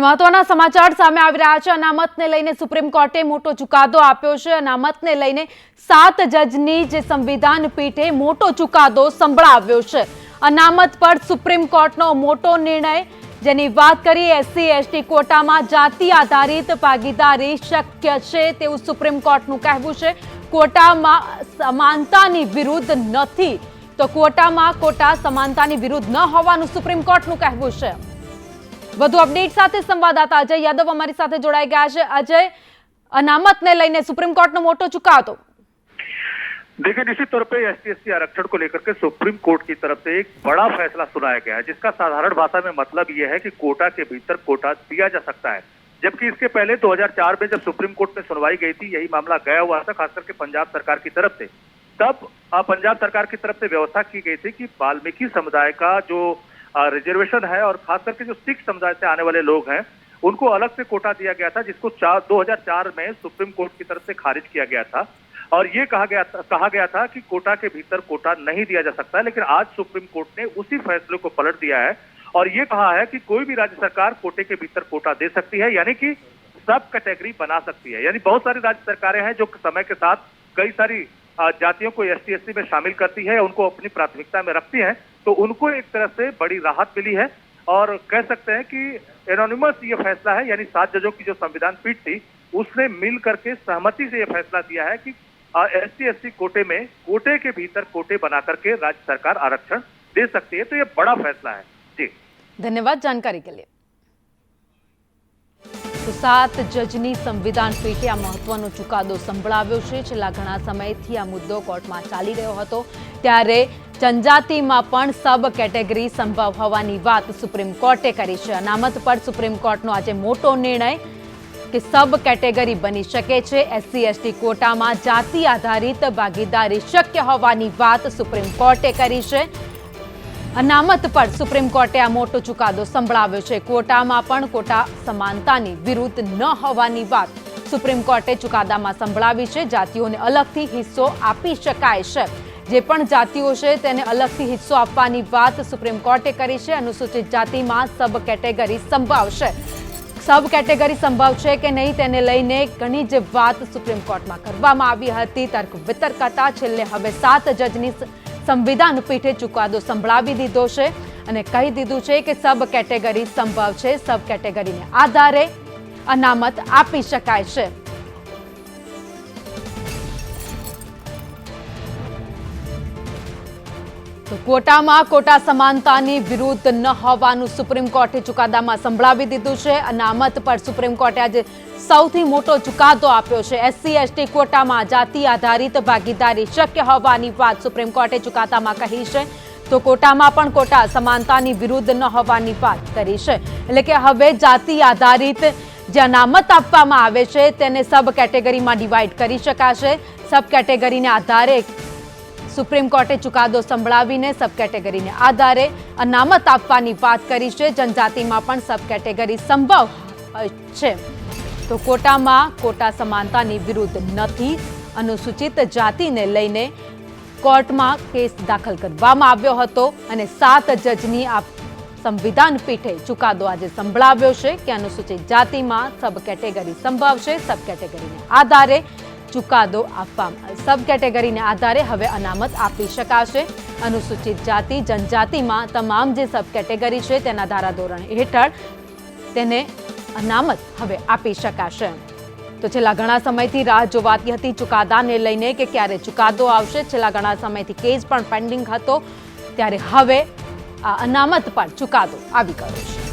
મહત્વના સમાચાર સામે આવી રહ્યા છે. અનામતને લઈને સુપ્રીમ કોર્ટે મોટો ચુકાદો આપ્યો છે. અનામતને લઈને સાત જજની જે સંવિધાન પીઠે મોટો ચુકાદો સંભળાવ્યો છે. અનામત પર સુપ્રીમ કોર્ટનો મોટો નિર્ણય, જેની વાત કરીએ, એસસી, એસટી કોટામાં જાતિ આધારિત ભાગીદારી શક્ય છે તેવું સુપ્રીમ કોર્ટનું કહેવું છે. કોટામાં સમાનતાની વિરુદ્ધ નથી. તો કોટામાં કોટા સમાનતાની વિરુદ્ધ ન હોવાનું સુપ્રીમ કોર્ટનું કહેવું છે. વધુ અપડેટ સાથે સંવાદદાતા અજય યાદવ અમારી સાથે જોડાઈ ગયા છે અજય અનામતને લઈને સુપ્રીમ કોર્ટનો મોટો ચુકાદો देखिए निश्चित तौर पे एस टी आरक्षण को लेकर के सुप्रीम कोर्ट की तरफ से एक बड़ा फैसला सुनाया गया है जिसका साधारण भाषा में मतलब ये है कि कोटा के भीतर कोटा दिया जा सकता है जबकि इसके पहले 2004 में जब सुप्रीम कोर्ट में सुनवाई गई थी यही मामला गया हुआ था खास करके पंजाब सरकार की तरफ से तब अ, पंजाब सरकार की तरफ से व्यवस्था की गई थी कि वाल्मीकि समुदाय का जो अ, रिजर्वेशन है और खास करके जो सिख समुदाय से आने वाले लोग हैं, उनको अलग से कोटा दिया गया था, जिसको चार 2004 में सुप्रीम कोर्ट की तरफ़ से खारिज किया गया था। और ये कहा गया था, कहा गया था कि कोटा के भीतर कोटा नहीं दिया जा सकता, लेकिन आज सुप्रीम कोर्ट ने उसी फैसले को पलट दिया है। और ये कहा है कि कोई भी राज्य सरकार कोटे के भीतर कोटा दे सकती है, यानी कि सब कैटेगरी बना सकती है। यानी बहुत सारी राज्य सरकारें हैं जो समय के साथ कई सारी जातियों को एस टी में शामिल करती है, उनको अपनी प्राथमिकता में रखती हैं। तो उनको एक तरह से बड़ी राहत मिली है और कह सकते हैं कि एनोनिमस ये फैसला है यानी सात जजों की जो संविधान पीठ थी उसने मिल करके सहमति से ये फैसला दिया है कि एस टी एस टी कोटे में कोटे के भीतर कोटे बना करके राज्य सरकार आरक्षण दे सकती है तो ये बड़ा फैसला है जी ધન્યવાદ જાણકારી કે લીએ તો સાત જજની સંવિધાન પીઠે આ મહત્વનો ચુકાદો સંભળાવ્યો છે છેલ્લા ઘણા સમયથી આ મુદ્દો કોર્ટમાં ચાલી રહ્યો હતો ત્યારે જનજાતિમાં પણ સબ કેટેગરી સંભવ હોવાની વાત સુપ્રીમ કોર્ટે કરી છે. અનામત પર સુપ્રીમ કોર્ટનો આજે મોટો નિર્ણય કે સબ કેટેગરી બની શકે છે. એસસી, એસટી કોટામાં જાતિ આધારિત ભાગીદારી શક્ય હોવાની વાત સુપ્રીમ કોર્ટે કરી છે. અનામત પર સુપ્રીમ કોર્ટે આ મોટો ચુકાદો સંભળાવ્યો છે. કોટામાં પણ કોટા સમાનતાની વિરુદ્ધ ન હોવાની વાત સુપ્રીમ કોર્ટે ચુકાદામાં સંભળાવી છે. જાતિઓને અલગથી હિસ્સો આપી શકાય છે. જે પણ જાતિઓ છે તેને અલગથી હિસ્સો આપવાની વાત સુપ્રીમ કોર્ટે કરી છે. અનુસૂચિત જાતિમાં સબ કેટેગરી સંભાવશે. સબ કેટેગરી સંભવ છે કે નહીં તેને લઈને ઘણી જ વાત સુપ્રીમ કોર્ટમાં કરવામાં આવી હતી. તર્ક વિતર્ક હતા. છેલ્લે હવે સાત જજની સંવિધાન પીઠે ચુકાદો સંભળાવી દીધો છે અને કહી દીધું છે કે સબ કેટેગરી સંભવ છે. સબ કેટેગરીને આધારે અનામત આપી શકાય છે. કોટામાં કોટા સમાનતાની વિરુદ્ધ ન હોવાનું સુપ્રીમ કોર્ટે ચુકાદામાં સંભળાવી દીધું છે. અનામત પર સુપ્રીમ કોર્ટે આજે સૌથી મોટો ચુકાદો આપ્યો છે. એસસી, એસટી કોટામાં જાતિ આધારિત ભાગીદારી શક્ય હોવાની વાત સુપ્રીમ કોર્ટે ચુકાદામાં કહી છે. તો કોટામાં પણ કોટા સમાનતાની વિરુદ્ધ ન હોવાની વાત કરી છે. એટલે કે હવે જાતિ આધારિત જે અનામત આપવામાં આવે છે, તેને સબ કેટેગરીમાં ડિવાઈડ કરી શકાશે. સબ કેટેગરીને આધારે સુપ્રીમ કોર્ટે ચુકાદો સંભળાવીને સબ કેટેગરીને આધારે અનામત આપવાની વાત કરી છે. જનજાતિમાં પણ સબ કેટેગરી સંભવ છે. તો કોટામાં કોટા સમાનતાની વિરુદ્ધ નથી. અનુસૂચિત જાતિને લઈને કોર્ટમાં કેસ દાખલ કરવામાં આવ્યો હતો અને સાત જજની આ સંવિધાન પીઠે ચુકાદો આજે સંભળાવ્યો છે કે અનુસૂચિત જાતિમાં સબ કેટેગરી સંભવ છે. સબ કેટેગરીને આધારે ચુકાદો આપવામાં સબ કેટેગરીને આધારે હવે અનામત આપી શકાશે. અનુસૂચિત જાતિ, જનજાતિમાં તમામ જે સબ કેટેગરી છે તેના ધારાધોરણ હેઠળ તેને અનામત હવે આપી શકાશે. તો છેલ્લા ઘણા સમયથી રાહ જોવાતી હતી ચુકાદાને લઈને કે ક્યારે ચુકાદો આવશે. છેલ્લા ઘણા સમયથી કેસ પણ પેન્ડિંગ હતો. ત્યારે હવે આ અનામત પર ચુકાદો આવી ગયો છે.